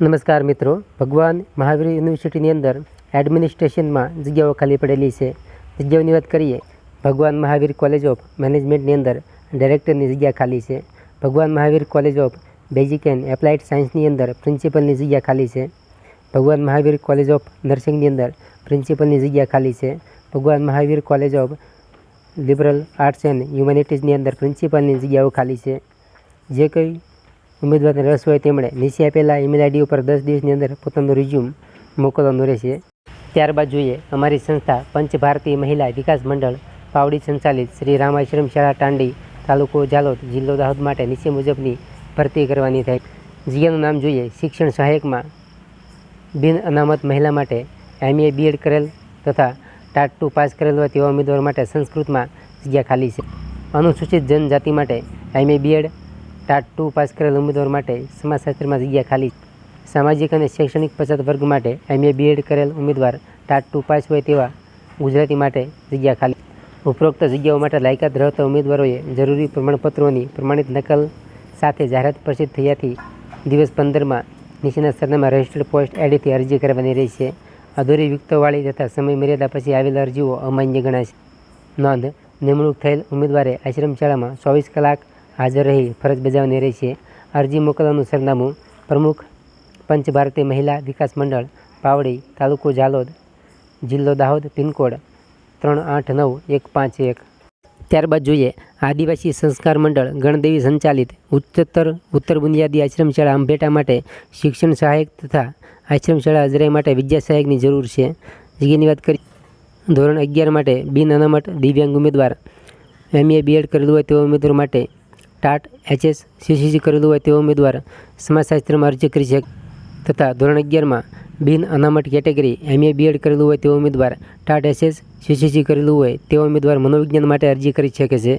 નમસ્કાર મિત્રો. ભગવાન મહાવીર યુનિવર્સિટીની અંદર એડમિનિસ્ટ્રેશનમાં જગ્યાઓ ખાલી પડેલી છે. જગ્યાઓની વાત કરીએ, ભગવાન મહાવીર કોલેજ ઓફ મેનેજમેન્ટની અંદર ડાયરેક્ટરની જગ્યા ખાલી છે. Bhagwan Mahavir college of basic and applied સાયન્સની અંદર પ્રિન્સિપલની જગ્યા ખાલી છે. ભગવાન મહાવીર કોલેજ ઓફ નર્સિંગની અંદર પ્રિન્સિપલની જગ્યા ખાલી છે. Bhagwan Mahavir college of liberal arts and હ્યુમેનિટીઝની અંદર પ્રિન્સિપલની જગ્યાઓ ખાલી છે. જે કંઈ ઉમેદવારને રસ હોય તેમણે નીચે આપેલા ઈમેલ આઈડી ઉપર દસ દિવસની અંદર પોતાનું રિઝ્યુમ મોકલવાનું રહેશે. ત્યારબાદ જોઈએ, અમારી સંસ્થા પંચ ભારતીય મહિલા વિકાસ મંડળ પાવડી સંચાલિત શ્રી રામાશ્રમ શાળા ટાંડી તાલુકો જાલોદ જિલ્લો દાહોદ માટે નીચે મુજબની ભરતી કરવાની થાય. જગ્યાનું નામ જોઈએ, શિક્ષણ સહાયકમાં બિન અનામત મહિલા માટે એમએ બીએડ કરેલ તથા ટાટ ટુ પાસ કરેલ હોય તેવા ઉમેદવાર માટે સંસ્કૃતમાં જગ્યા ખાલી છે. અનુસૂચિત જનજાતિ માટે MA BEd TAT two pass કરેલ ઉમેદવાર માટે સમાજશાસ્ત્રમાં જગ્યા ખાલી સામાજિક અને શૈક્ષણિક પછાત વર્ગ માટે એમએ બીએડ કરેલ ઉમેદવાર ટાટ ટુ પાસ હોય તેવા ગુજરાતી માટે જગ્યા ખાલી ઉપરોક્ત જગ્યાઓ માટે લાયકાત ધરાવતા ઉમેદવારોએ જરૂરી પ્રમાણપત્રોની પ્રમાણિત નકલ સાથે જાહેરાત પ્રસિદ્ધ થયાથી દિવસ પંદરમાં નીચેના સરનામા રજિસ્ટર્ડ પોસ્ટ એડીથી અરજી કરવાની રહેશે. અધૂરી વિગતોવાળી તથા સમય મર્યાદા પછી આવેલ અરજીઓ અમાન્ય ગણાશે. નોંધ, નિમણૂક થયેલ ઉમેદવારે આશ્રમ શાળામાં ચોવીસ કલાક હાજર રહી ફરજ બજાવવાની રહેશે. અરજી મોકલવાનું સરનામું પ્રમુખ પંચ ભારતીય મહિલા વિકાસ મંડળ, પાવડી તાલુકો ઝાલોદ, જિલ્લો દાહોદ, પિનકોડ ત્રણ આઠ નવ એક પાંચ એક. ત્યારબાદ જોઈએ, આદિવાસી સંસ્કાર મંડળ, ગણદેવી સંચાલિત ઉચ્ચતર ઉત્તર બુનિયાદી આશ્રમશાળા અંભેટા માટે શિક્ષણ સહાયક તથા આશ્રમશાળા અજરાઈ માટે વિદ્યા સહાયકની જરૂર છે. જગ્યાની વાત કરી, ધોરણ અગિયાર માટે બિન અનામત દિવ્યાંગ ઉમેદવાર, એમએ બીએડ કરેલું હોય તેવા ઉમેદવાર માટે ટાટ, એચએસ, સીસીસી કરેલું હોય તેવા ઉમેદવાર સમાજશાસ્ત્રમાં અરજી કરી શકે તથા ધોરણ અગિયારમાં બિન અનામત કેટેગરી એમએ, બીએડ કરેલું હોય તેવા ઉમેદવાર ટાટ એસએસ સીસીસી કરેલું હોય તેવા ઉમેદવાર મનોવિજ્ઞાન માટે અરજી કરી શકે છે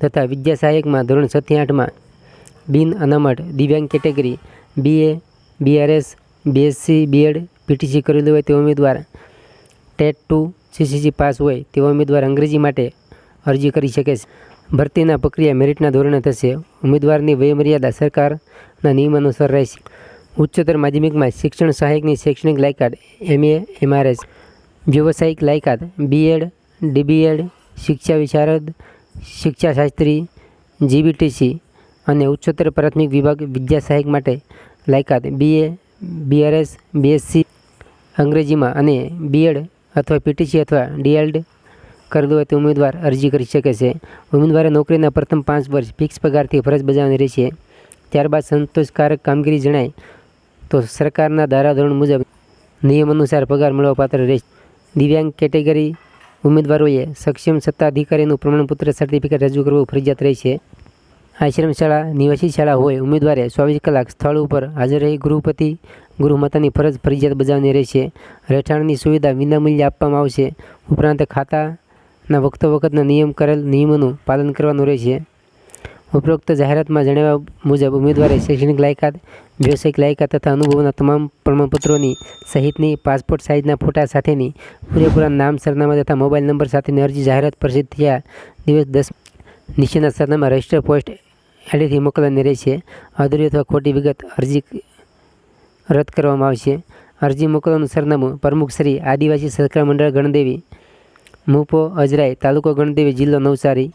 તથા વિદ્યા સહાયકમાં ધોરણ છથી આઠમાં બિન અનામત દિવ્યાંગ category BA, BRS, BSc, BEd, PTC કરેલું હોય તેવા ઉમેદવાર ટેટ ટુ, સીસીસી પાસ હોય તેવા ઉમેદવાર અંગ્રેજી માટે અરજી કરી શકે છે. ભરતીના પ્રક્રિયા મેરિટના ધોરણે થશે. ઉમેદવારની વયમર્યાદા સરકારના નિયમ અનુસાર રહેશે. ઉચ્ચતર માધ્યમિકમાં શિક્ષણ સહાયકની શૈક્ષણિક લાયકાત, એમએ, એમઆરએસ. વ્યવસાયિક લાયકાત, બીએડ, ડીબીએડ, શિક્ષા વિશારદ શિક્ષાશાસ્ત્રી જીબીટીસી અને ઉચ્ચતર પ્રાથમિક વિભાગ વિદ્યા સહાયક માટે લાયકાત, બીએ, બીઆરએસ, બીએસસી અંગ્રેજીમાં અને બીએડ અથવા પીટીસી અથવા ડીએલડ કરેલું હોય તે ઉમેદવાર અરજી કરી શકે છે. ઉમેદવારે નોકરીના પ્રથમ પાંચ વર્ષ ફિક્સ પગારથી ફરજ બજાવવાની રહેશે. ત્યારબાદ સંતોષકારક કામગીરી જણાય તો સરકારના ધારાધોરણ મુજબ નિયમ અનુસાર પગાર મળવાપાત્ર રહેશે. દિવ્યાંગ કેટેગરી ઉમેદવારોએ સક્ષમ સત્તાધિકારીનું પ્રમાણપત્ર સર્ટિફિકેટ રજૂ કરવું ફરજિયાત રહેશે. આશ્રમ શાળા નિવાસી શાળા હોય ઉમેદવારે ચોવીસ કલાક સ્થળ ઉપર હાજર રહી ગૃહપતિ, ગૃહમાતાની ફરજ ફરજિયાત બજાવવાની રહેશે. રહેઠાણની સુવિધા વિનામૂલ્યે આપવામાં આવશે. ઉપરાંત ખાતાના વખતો વખતના નિયમ કરેલ નિયમોનું પાલન કરવાનું રહેશે ઉપરોક્ત જાહેરાતમાં જણાવ્યા મુજબ ઉમેદવારે શૈક્ષણિક લાયકાત, વ્યવસાયિક લાયકાત તથા અનુભવના તમામ પ્રમાણપત્રોની સહિતની પાસપોર્ટ સાઇઝના ફોટા સાથેની પૂરેપૂરા નામ, સરનામા તથા મોબાઈલ નંબર સાથેની અરજી જાહેરાત પ્રસિદ્ધ થયા. દિવસ દસ નીચેના સરનામા રજિસ્ટર પોસ્ટ એડીથી મોકલવાની રહેશે. અધૂરી અથવા ખોટી વિગત અરજી રદ કરવામાં આવશે. અરજી મોકલવાનું સરનામું પ્રમુખ શ્રી આદિવાસી સહકાર મંડળ ગણદેવી મુપો અજરાઈ તાલુકો ગણદેવી જિલ્લો નવસારી.